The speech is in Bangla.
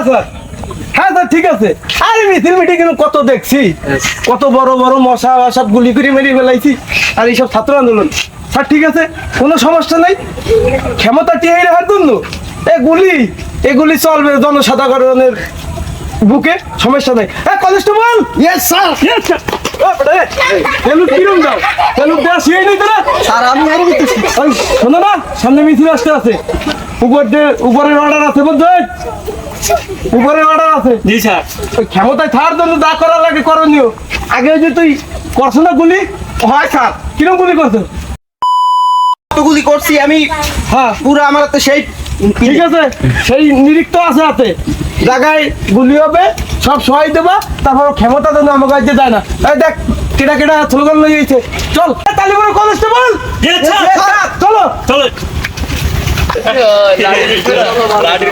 হ্যাঁ স্যার। হ্যাঁ স্যার ঠিক আছে। আরে মিছিল মিটিং কত দেখছি। কত বড় বড় মশা গুলি করে মেরে ফেলাইছি। আর এইসব ছাত্র আন্দোলন। স্যার ঠিক আছে কোনো সমস্যা নাই। ক্ষমতা টিয়ে রাখার জন্য এ গুলি এগুলি চলবে জনসাধারণের বুকে সমস্যা নাই। হ্যাঁ constable! Yes sir yes sir সামনে মিছিল আসতে আছে। উপর দিয়ে উপরের অর্ডার আছে বুঝছেন উপরের অর্ডার আছে। জি স্যার। ওই ক্ষমতায় থাকার জন্য যা করা লাগে করণীয় আগে যে তুই করছ না গুলি? হয় স্যার। কিরম গুলি করছ? আমি? হ্যাঁ। পুরো আমার তো সেই ঠিক আছে সেই নিরিক্ত আছে হাতে। জায়গায় গুলি হবে সব সহায় দেবা তারপর ক্ষমতা যেন আমাকে যায় না। এই দেখ কেটা কেটা স্লোগান লইয়েছে চল। Yes, sir. চলো লাডির